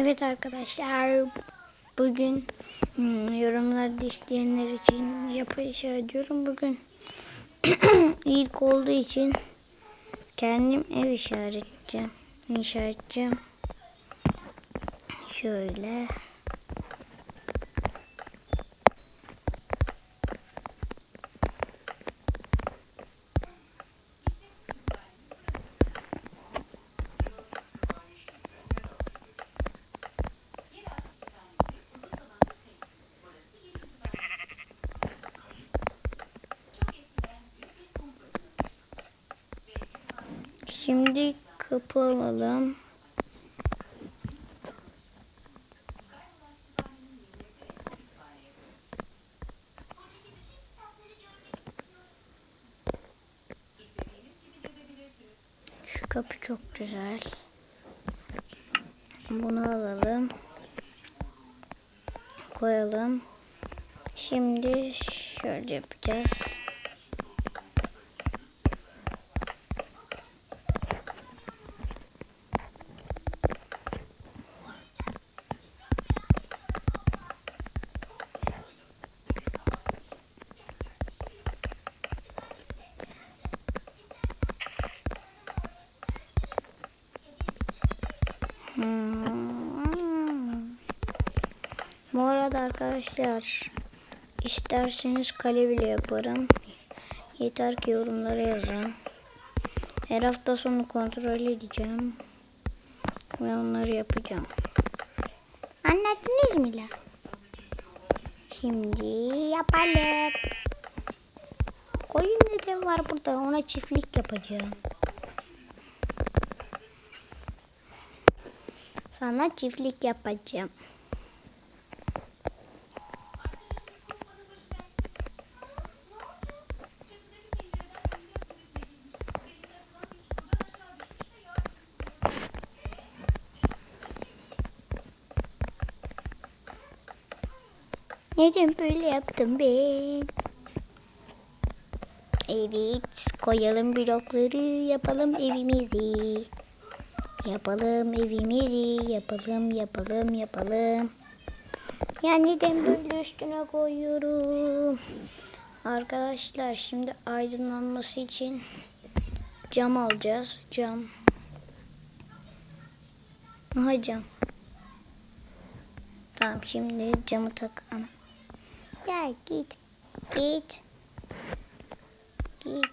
Evet arkadaşlar bugün hmm, yorumlarda isteyenler için yapı inşa ediyorum. Bugün ilk olduğu için kendim ev işaretleyeceğim. İnşa edeceğim. Şöyle. Şimdi kapı alalım. Şu kapı çok güzel. Bunu alalım. Koyalım. Şimdi şöyle yapacağız. Hmm. Bu arada arkadaşlar isterseniz kale bile yaparım. Yeter ki yorumlara yazın. Her hafta sonu kontrol edeceğim. Ve onları yapacağım. Anladınız mı la? Şimdi yapalım. Koyun neden var burada? Ona çiftlik yapacağım. Sana çiftlik yapacağım. Neden böyle yaptım ben? Evet, koyalım blokları, yapalım evimizi. Yapalım evimizi, yapalım, yapalım, yapalım. Ya neden böyle üstüne koyuyorum? Arkadaşlar şimdi aydınlanması için cam alacağız. Cam. Aha cam. Tamam şimdi camı tak ana. Ya git. Git. Git.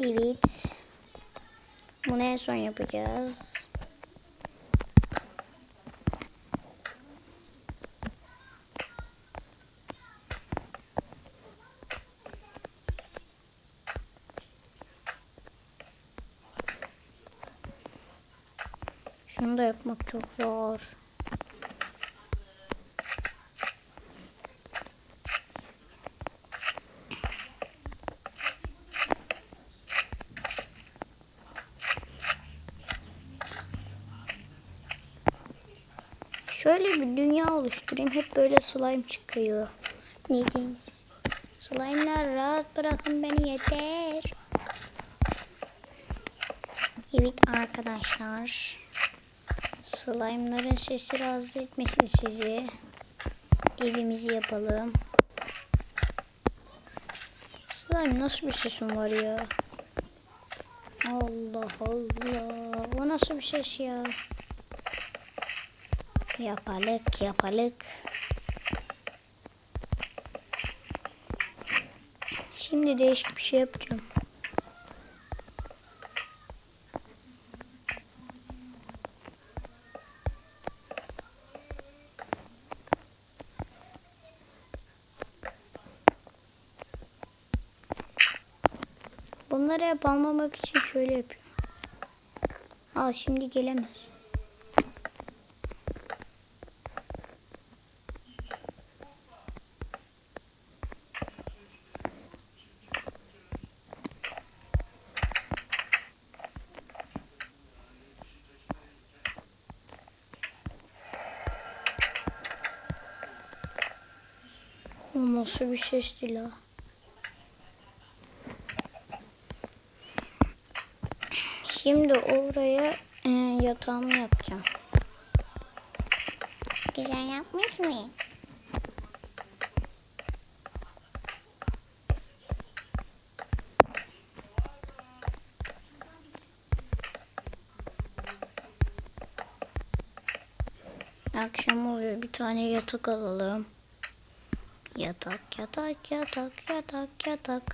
Evet. Bunu en son yapacağız. Şunu da yapmak çok zor. Şöyle bir oluşturayım. Hep böyle slime çıkıyor. Ne diyeyim? Slime'lar rahat bırakın beni yeter. Evet arkadaşlar. Slime'ların sesi rahatsız etmesin sizi. Evimizi yapalım. Slime nasıl bir sesin var ya? Allah Allah. O nasıl bir ses ya? Yapalık yapalık. Şimdi değişik bir şey yapacağım. Bunları hep almamak için şöyle yapıyorum. Al şimdi gelemez. O bir sesti la? Şimdi oraya e, yatağımı yapacağım. güzel yapmış mı? Akşam oluyor bir tane yatak alalım. Yatak, yatak, yatak, yatak, yatak.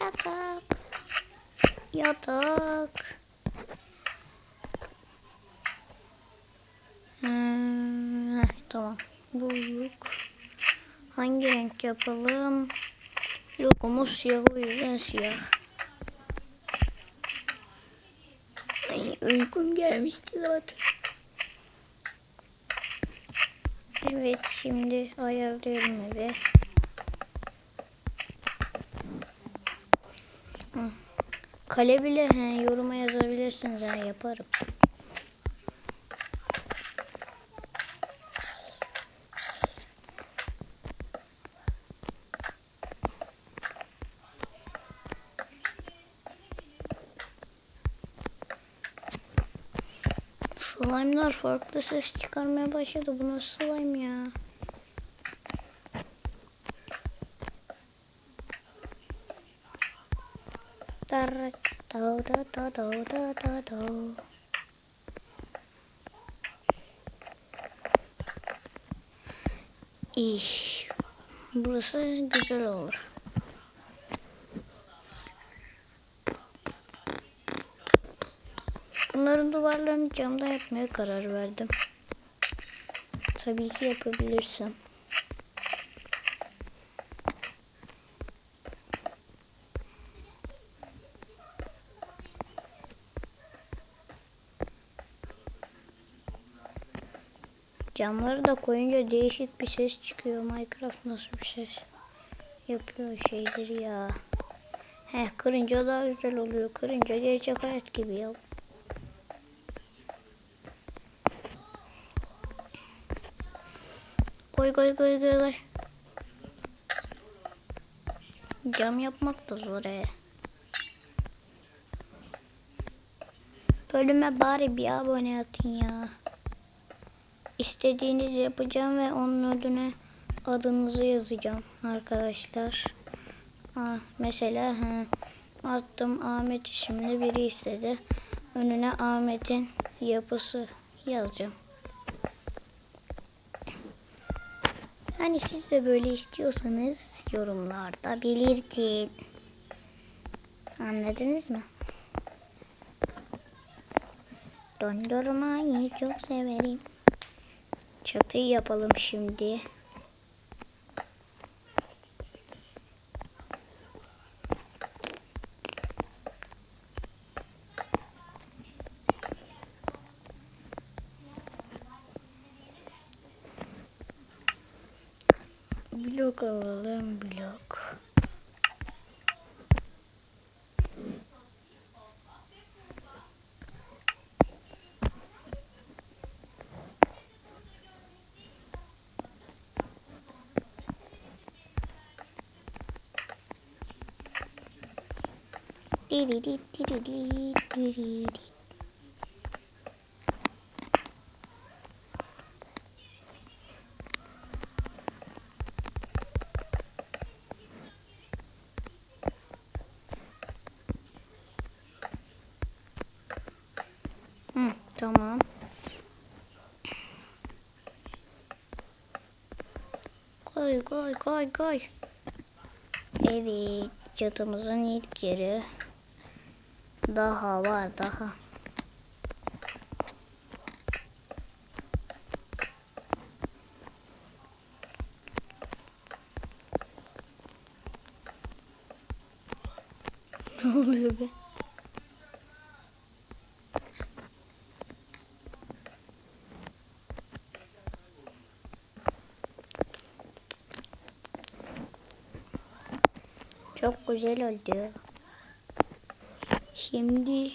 Yatak. Yatak. Hmm, heh, tamam. Bulduk. Hangi renk yapalım? Lokumuz siyah o yüzden siyah. Uykum gelmişti zaten. Evet şimdi ayarlıyorum evi. Kale bile he, yoruma yazabilirsiniz ha yaparım. Slime'lar farklı ses çıkarmaya başladı. Bu nasıl slime ya? Tarak, da da da da da da da. İş. Burası güzel olur. Bunların duvarlarını camda yapmaya karar verdim. Tabii ki yapabilirsem. Camları da koyunca değişik bir ses çıkıyor. Minecraft nasıl bir ses yapıyor şeyleri ya. Heh kırınca daha güzel oluyor. Kırınca gerçek hayat gibi ya. Koy koy koy koy koy. Cam yapmak da zor he. Bölüme bari bir abone atın ya. İstediğinizi yapacağım ve onun ödüne adınızı yazacağım arkadaşlar. Ah, mesela ha, attım Ahmet isimli biri istedi. Önüne Ahmet'in yapısı yazacağım. Hani siz de böyle istiyorsanız yorumlarda belirtin. Anladınız mı? Dondurmayı çok severim. Çatıyı yapalım şimdi. Blok alalım blok. Diri di diri di diri di. Hı, tamam. Koy koy koy koy. Evet çatımızın ilk yeri. Daha var daha. Ne oluyor be? Çok güzel oldu. Şimdi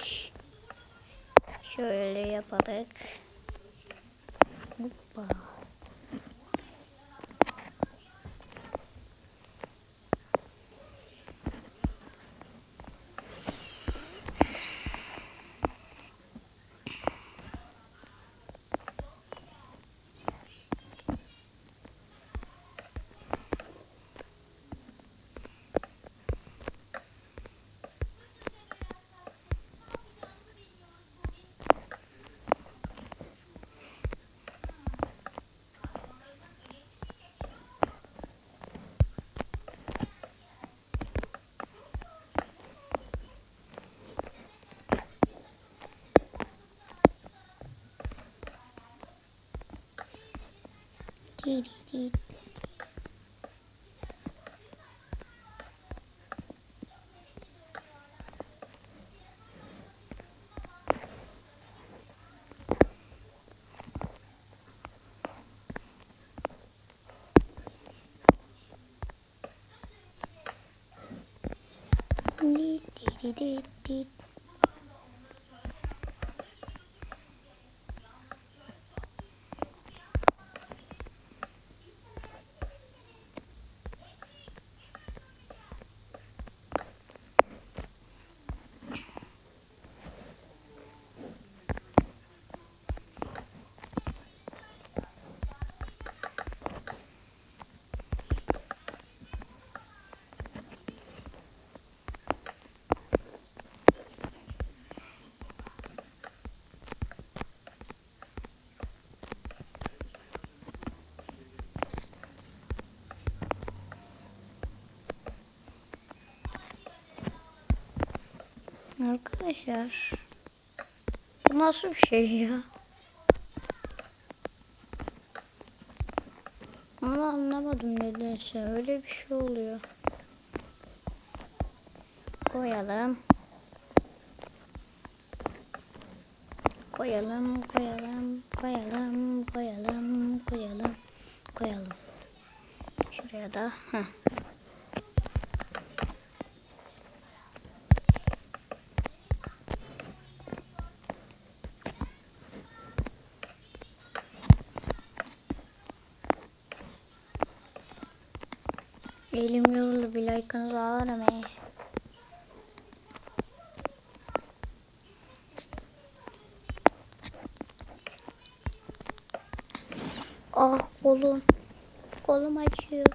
şöyle yapalım. Hoppa. Di di di. Di di di di Arkadaşlar. Bu nasıl bir şey ya? Onu anlamadım nedense. Öyle bir şey oluyor. Koyalım. Koyalım, koyalım, koyalım, koyalım, koyalım, koyalım. Şuraya da. Heh. Elim yoruldu bir like'ınızı alırım he. Ah kolum. Kolum acıyor.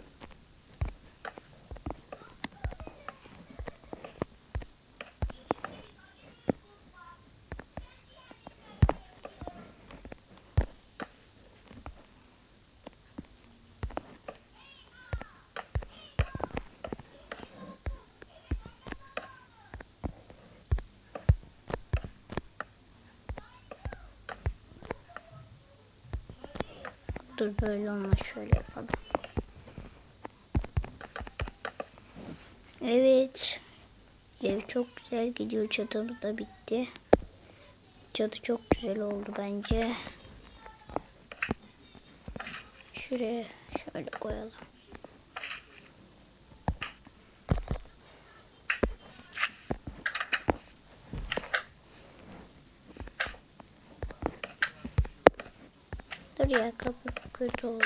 Dur böyle olmaz şöyle yapalım. Evet. Ev çok güzel gidiyor. Çatımız da bitti. Çatı çok güzel oldu bence. Şuraya şöyle koyalım. Dur ya kapı kötü oldu.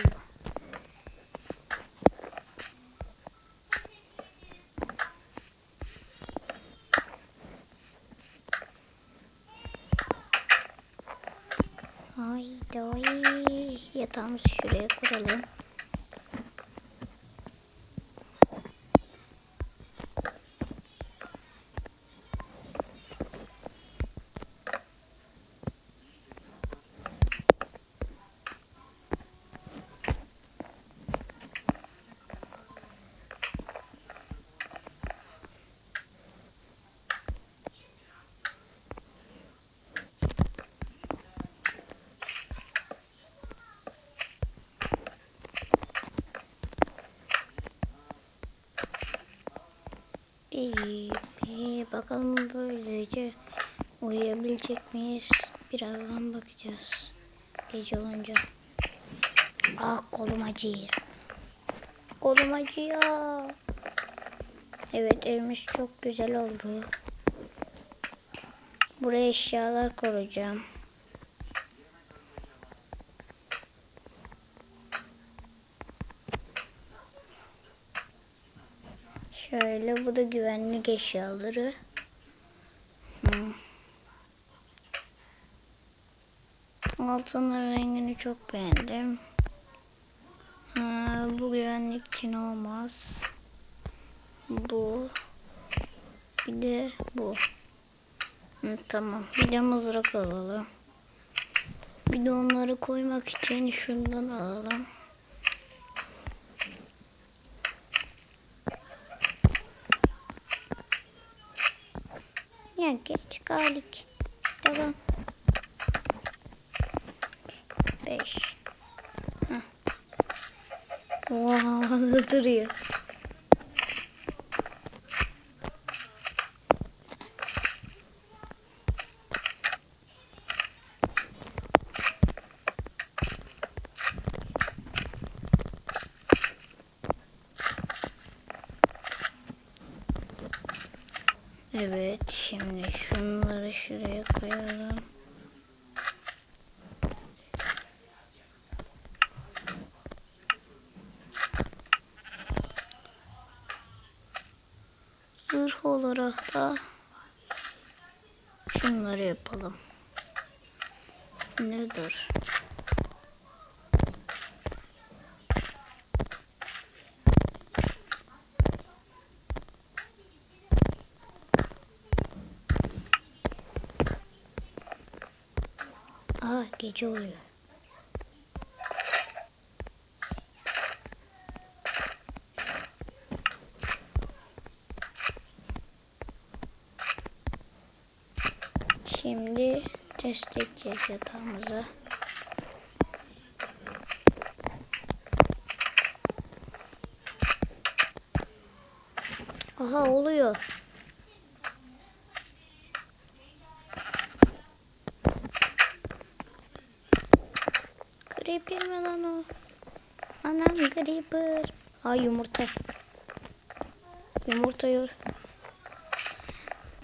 Haydi ay. Yatağımızı şuraya kuralım. İyi. iyi. Bakalım böylece uyuyabilecek miyiz? Birazdan bakacağız. Gece olunca. Ah kolum acıyor. Kolum acıyor. Evet evimiz çok güzel oldu. Buraya eşyalar koyacağım. Şöyle bu da güvenlik eşyaları. Altının rengini çok beğendim. Ha, bu güvenlik için olmaz. Bu. Bir de bu. Hı, tamam. Bir de mızrak alalım. Bir de onları koymak için şundan alalım. Ya geç kaldık. Tamam. 5. Wow, duruyor. Zırh olarak da şunları yapalım. Nedir? Aa gece oluyor. Şimdi test edeceğiz yatağımızı. Aha oluyor. Creeper mi lan o? Anam Creeper. Aa yumurta. Yumurta yor.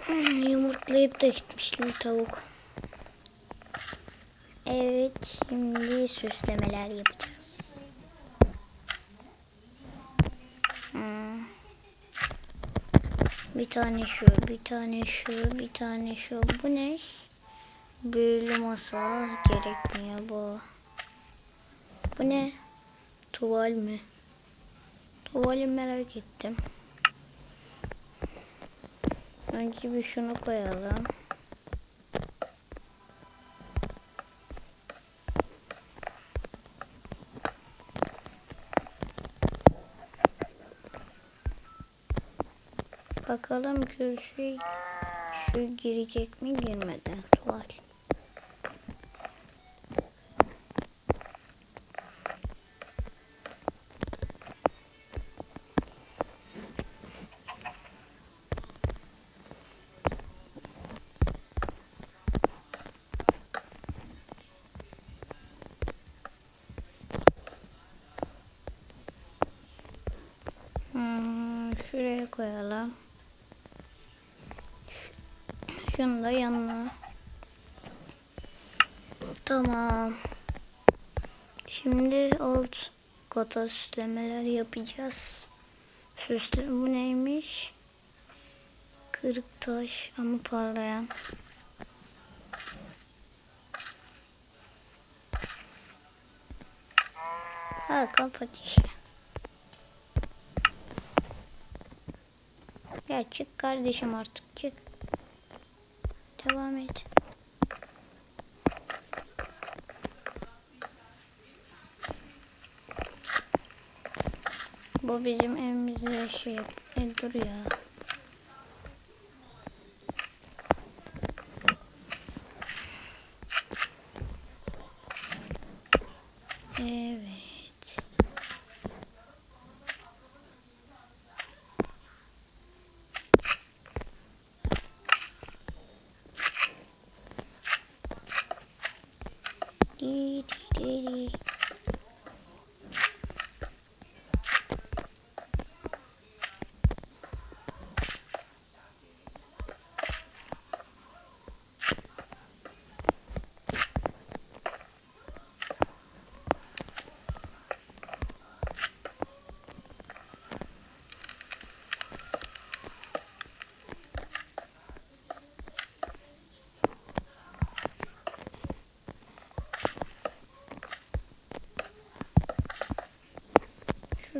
Yumurtlayıp da gitmişler tavuk. Evet şimdi süslemeler yapacağız. Bir tane şu, bir tane şu, bir tane şu. Bu ne? Büyülü masa gerekmiyor bu. Bu ne? Tuval mi? Tuvali merak ettim. Önce bir şunu koyalım. Bakalım kürsü şu girecek mi girmeden tuval. Hmm, şuraya koyalım. Ş- Şunu da yanına. Tamam. Şimdi alt kata süslemeler yapacağız. Süsle bu neymiş? Kırık taş ama parlayan. Ha kapat işte. Ya çık kardeşim artık çık. Devam et. Bu bizim evimizde şey e. Evet. Di di di di.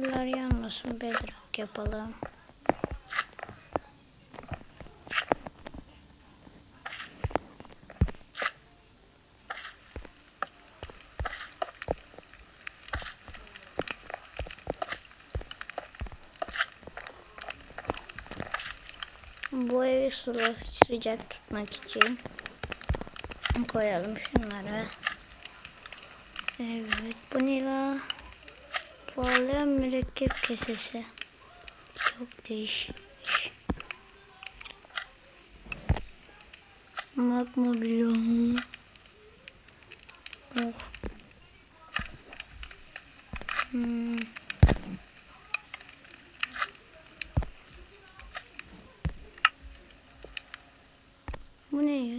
Şuralar yanmasın bedrock yapalım. Bu evi sıra sıcak tutmak için koyalım şunları. Evet bu ne? Parlayan mürekkep kesesi. Çok değişikmiş. Magma bloğu. Oh. Hmm. Bu ne ya?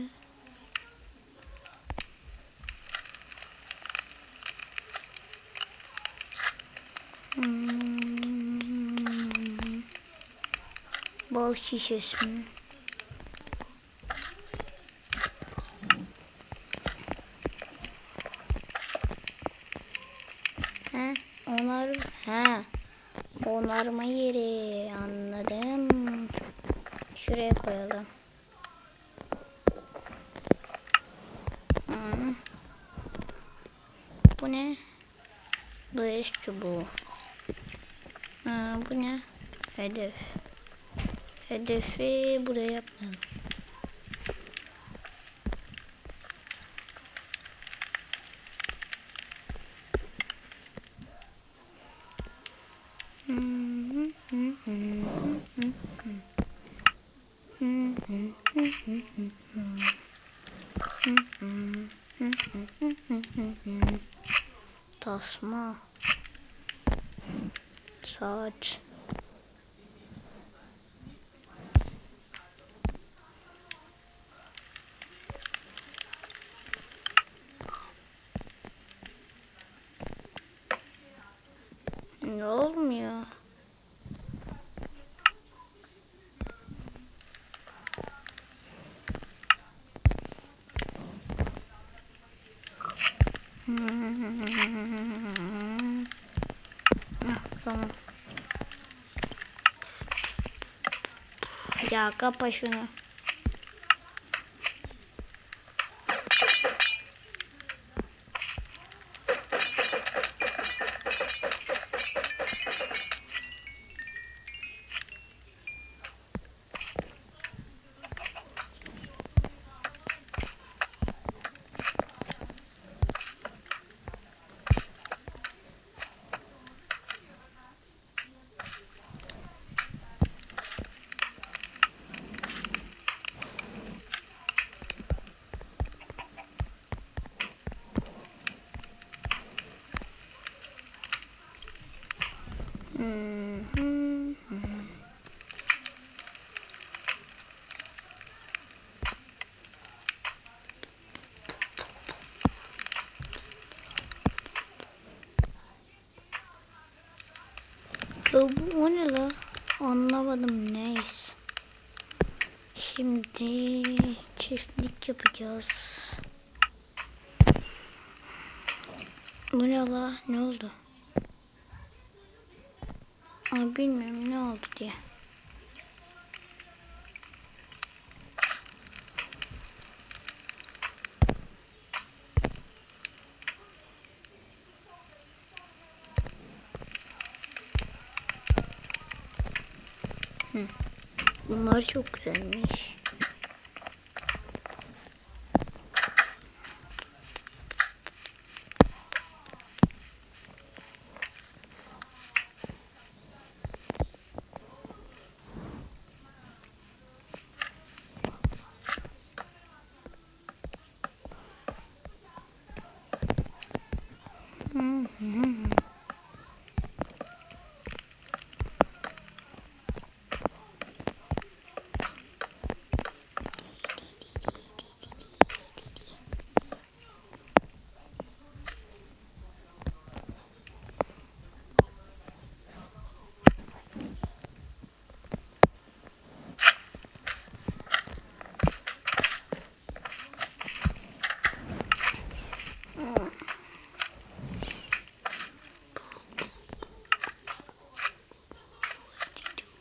Hmm. Bal şişesi mi? He, onar, he. Onarma yeri anladım. Şuraya koyalım. Hı. Bu ne? Dış çubuğu. Ha, bu ne? Hedef. Hedefi buraya yapmayalım. Olmuyor? Ah, tamam. Ya kapa şunu. Bu ne la? Anlamadım neyse. Şimdi çiftlik yapacağız. Bu ne la? Ne oldu? Ay bilmiyorum ne oldu diye. Bunlar çok güzelmiş. Hı hı hı.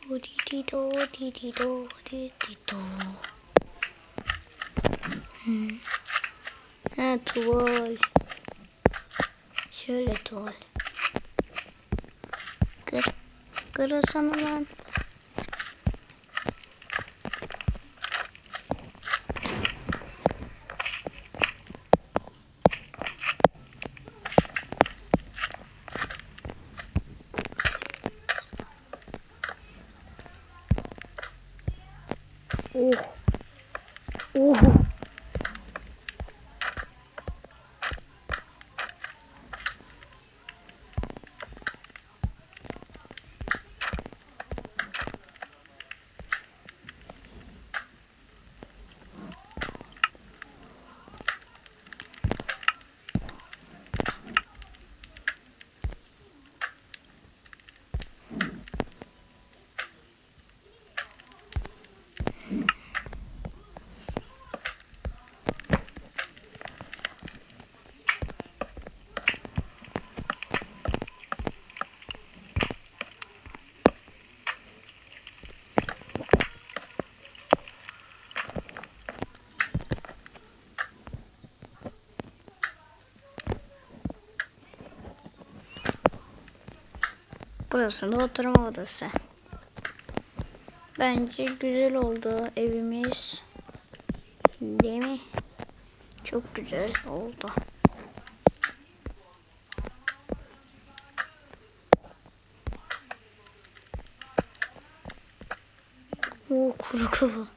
Do di do di di do di di do. Hmm. Ha tuval. Şöyle tuval. Kır. Kırılsana lan. Oh. Oh. Burası da oturma odası. Bence güzel oldu evimiz. Değil mi? Çok güzel oldu. Oo kuru kafa.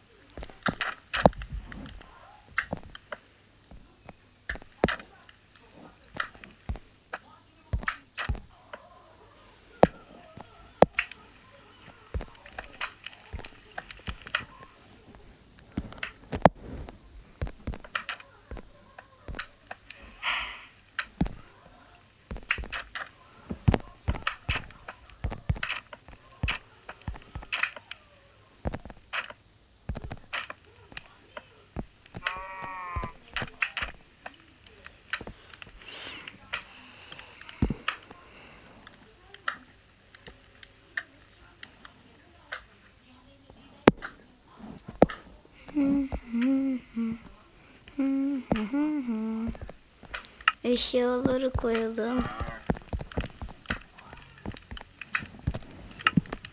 Eşyaları koyalım.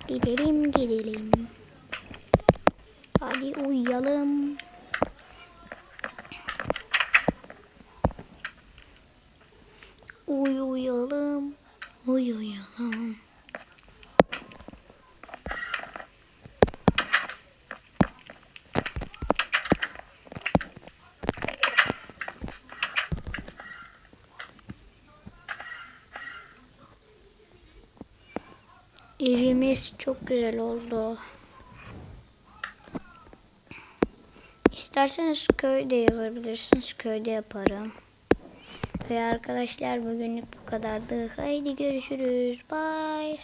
Gidelim gidelim. Hadi uyuyalım. Uyuyalım. Uyuyalım. Evimiz çok güzel oldu. İsterseniz köyde yazabilirsiniz. Köyde yaparım. Ve arkadaşlar bugünlük bu kadardı. Haydi görüşürüz. Bye.